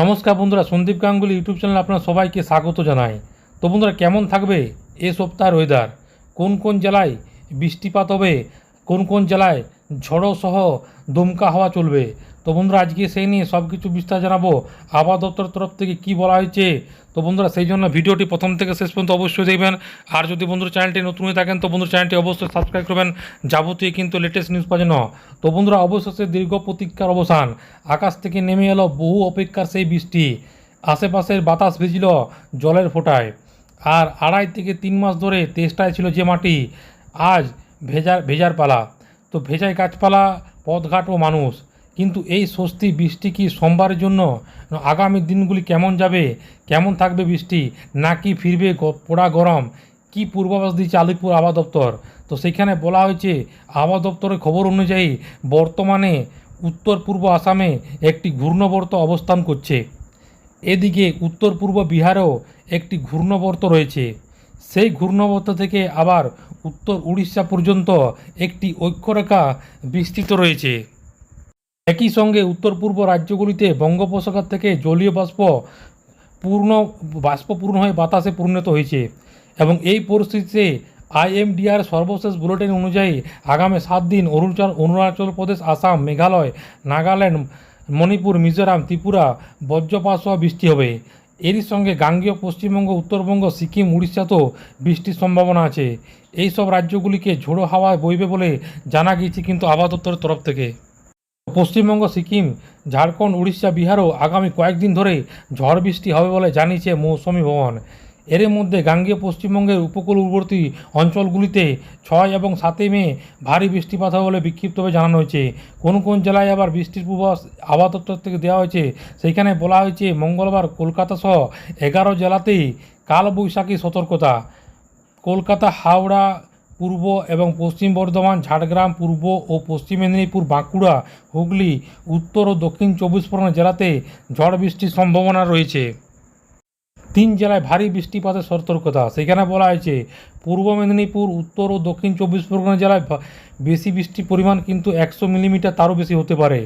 নমস্কার বন্ধুরা, Sandeep Ganguly YouTube channel আপনার সবাইকে স্বাগত জানাই। তো বন্ধুরা, কেমন থাকবে এ সপ্তাহের ওয়েদার কোন কোন জেলায় বৃষ্টিপাত হবে? কোন কোন জেলায় ঝড়ো সহ দমকা হাওয়া চলবে? তো বন্ধুরা, আজকে সেই নিয়ে সব কিছু বিস্তার জানাব। আবহাওয়া দপ্তরের তরফ থেকে কি বলা হয়েছে? তো বন্ধুরা, সেই জন্য ভিডিওটি প্রথম থেকে শেষ পর্যন্ত অবশ্যই দেখবেন। আর যদি বন্ধুরা চ্যানেলটি নতুন হয়ে থাকেন, তো বন্ধুরা চ্যানেলটি অবশ্যই সাবস্ক্রাইব করবেন। যাবতীয় কিন্তু লেটেস্ট নিউজ পাওয়ার জন্য। তো বন্ধুরা, অবশেষে দীর্ঘ প্রতীক্ষার অবসান। আকাশ থেকে নেমে এলো বহু অপেক্ষার সেই বৃষ্টি। আশেপাশের বাতাস ভিজল জলের ফোঁটায়। আর আড়াই থেকে তিন মাস ধরে তেষ্টায় ছিল যে মাটি, আজ ভেজার ভেজার পালা। তো ভেজায় গাছপালা, পথঘাট ও মানুষ। কিন্তু এই স্বস্তি বৃষ্টি কি সোমবারের জন্য? আগামী দিনগুলি কেমন যাবে? কেমন থাকবে বৃষ্টি? নাকি ফিরবে পোড়া গরম? কি পূর্বাভাস দিচ্ছে আলিপুর আবহাওয়া দপ্তর? তো সেখানে বলা হয়েছে, আবহাওয়া দপ্তরের খবর অনুযায়ী বর্তমানে উত্তর পূর্ব আসামে একটি ঘূর্ণবর্ত অবস্থান করছে। এদিকে উত্তর পূর্ব বিহারেও একটি ঘূর্ণবর্ত রয়েছে। সেই ঘূর্ণবর্ত থেকে আবার উত্তর উড়িষ্যা পর্যন্ত একটি ঐক্যরেখা বিস্তৃত রয়েছে। একই সঙ্গে উত্তর পূর্ব রাজ্যগুলিতে বঙ্গোপসাগর থেকে জলীয় বাষ্প পূর্ণ বাষ্পপূর্ণ হয়ে বাতাসে পরিণত হয়েছে এবং এই পরিস্থিতিতে আইএমডিআর সর্বশেষ বুলেটিন অনুযায়ী আগামী সাত দিন অরুণাচল অরুণাচল প্রদেশ, আসাম, মেঘালয়, নাগাল্যান্ড, মণিপুর, মিজোরাম, ত্রিপুরা, বজ্রপাত সহ বৃষ্টি হবে। এরই সঙ্গে গাঙ্গেয়, পশ্চিমবঙ্গ, উত্তরবঙ্গ, সিকিম, উড়িষ্যাতেও বৃষ্টির সম্ভাবনা আছে। এই সব রাজ্যগুলিকে ঝোড়ো হাওয়া বইবে বলে জানা গিয়েছে কিন্তু আবহাওয়া দপ্তরের তরফ থেকে। পশ্চিমবঙ্গ, সিকিম, ঝাড়খণ্ড, উড়িষ্যা, বিহারও আগামী কয়েকদিন ধরে ঝড় বৃষ্টি হবে বলে জানিয়েছে মৌসুমী ভবন। এর মধ্যে গাঙ্গেয় পশ্চিমবঙ্গের উপকূলবর্তী অঞ্চলগুলিতে ছয় এবং সাতই মে ভারী বৃষ্টিপাত হবে বলে বিক্ষিপ্তভাবে জানানো হয়েছে। কোন কোন জেলায় আবার বৃষ্টির পূর্বাভাস আবহাওয়া থেকে দেওয়া হয়েছে, সেইখানে বলা হয়েছে মঙ্গলবার কলকাতা সহ এগারো জেলাতেই কালবৈশাখী সতর্কতা। কলকাতা, হাওড়া পূর্ব এবং পশ্চিম বর্ধমান, ঝাড়গ্রাম, পূর্ব ও পশ্চিম মেদিনীপুর, বাঁকুড়া, হুগলি, উত্তর ও দক্ষিণ চব্বিশ পরগনা জেলাতে ঝড় বৃষ্টির সম্ভাবনা রয়েছে। তিন জেলায় ভারী বৃষ্টিপাতের সতর্কতা। সেখানে বলা হয়েছে, পূর্ব মেদিনীপুর, উত্তর ও দক্ষিণ চব্বিশ পরগনা জেলায় বেশি বৃষ্টির পরিমাণ কিন্তু একশো মিলিমিটার তারও বেশি হতে পারে।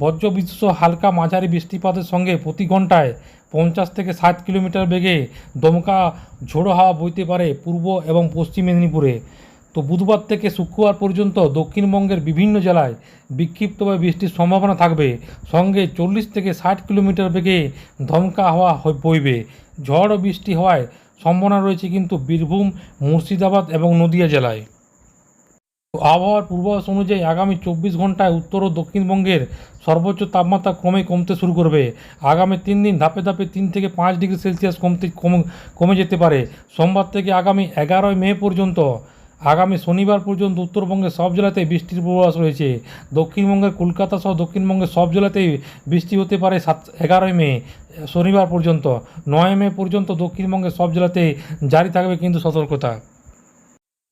বজ্রবিদ্যুৎ হালকা মাঝারি বৃষ্টিপাতের সঙ্গে প্রতি ঘন্টায় পঞ্চাশ থেকে ষাট কিলোমিটার বেগে দমকা ঝোড়ো হাওয়া বইতে পারে পূর্ব এবং পশ্চিম মেদিনীপুরে। তো বুধবার থেকে শুক্রবার পর্যন্ত দক্ষিণবঙ্গের বিভিন্ন জেলায় বিক্ষিপ্তভাবে বৃষ্টির সম্ভাবনা থাকবে। সঙ্গে চল্লিশ থেকে ষাট কিলোমিটার বেগে ধমকা হাওয়া বইবে। ঝড় ও বৃষ্টি হওয়ায় সম্ভাবনা রয়েছে কিন্তু বীরভূম, মুর্শিদাবাদ এবং নদিয়া জেলায়। আবহাওয়ার পূর্বাভাস অনুযায়ী আগামী চব্বিশ ঘন্টায় উত্তর ও দক্ষিণবঙ্গের সর্বোচ্চ তাপমাত্রা ক্রমে কমতে শুরু করবে। আগামী তিন দিন ধাপে ধাপে তিন থেকে পাঁচ ডিগ্রি সেলসিয়াস কমতে কম- যেতে পারে। সোমবার থেকে আগামী এগারোই মে পর্যন্ত, আগামী শনিবার পর্যন্ত উত্তরবঙ্গের সব জেলাতেই বৃষ্টির পূর্বাভাস রয়েছে। দক্ষিণবঙ্গের কলকাতা সহ দক্ষিণবঙ্গের সব জেলাতেই বৃষ্টি হতে পারে সাত এগারোই মে, শনিবার পর্যন্ত। নয় মে পর্যন্ত দক্ষিণবঙ্গের সব জেলাতেই জারি থাকবে কিন্তু সতর্কতা।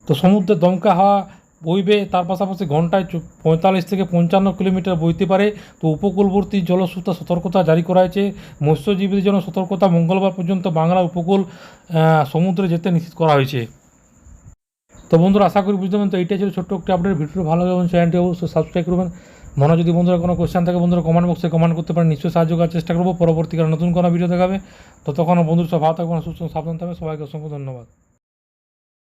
তো সমুদ্রের দমকা হাওয়া বইবে, তার পাশাপাশি ঘন্টায় পঁয়তাল্লিশ থেকে পঞ্চান্ন কিলোমিটার বইতে পারে। তো উপকূলবর্তী জলস্রোতা সতর্কতা জারি করা হয়েছে। মৎস্যজীবীদের জন্য সতর্কতা মঙ্গলবার পর্যন্ত বাংলা উপকূল সমুদ্রে যেতে নিশ্চিত করা হয়েছে। তো বন্ধুরা, আশা করি বুঝতে তো এইটাই ছিল ছোট্ট একটি আপডেট ভিডিওটি ভালো লাগে চ্যানেলটি অবশ্যই সাবস্ক্রাইব করবেন। মনে যদি বন্ধুরা কোনো কোয়েশ্চেন থাকে, বন্ধুরা কমেন্ট বক্সে কমেন্ট করতে পারেন। নিশ্চয়ই সাহায্য করার চেষ্টা করব। পরবর্তীকালে নতুন কোনো ভিডিও দেখাবে। ততক্ষণ বন্ধুরা সব ভালো থাকবেন, সুস্থ সাবধান থাকবে সবাইকে অসংখ্য ধন্যবাদ।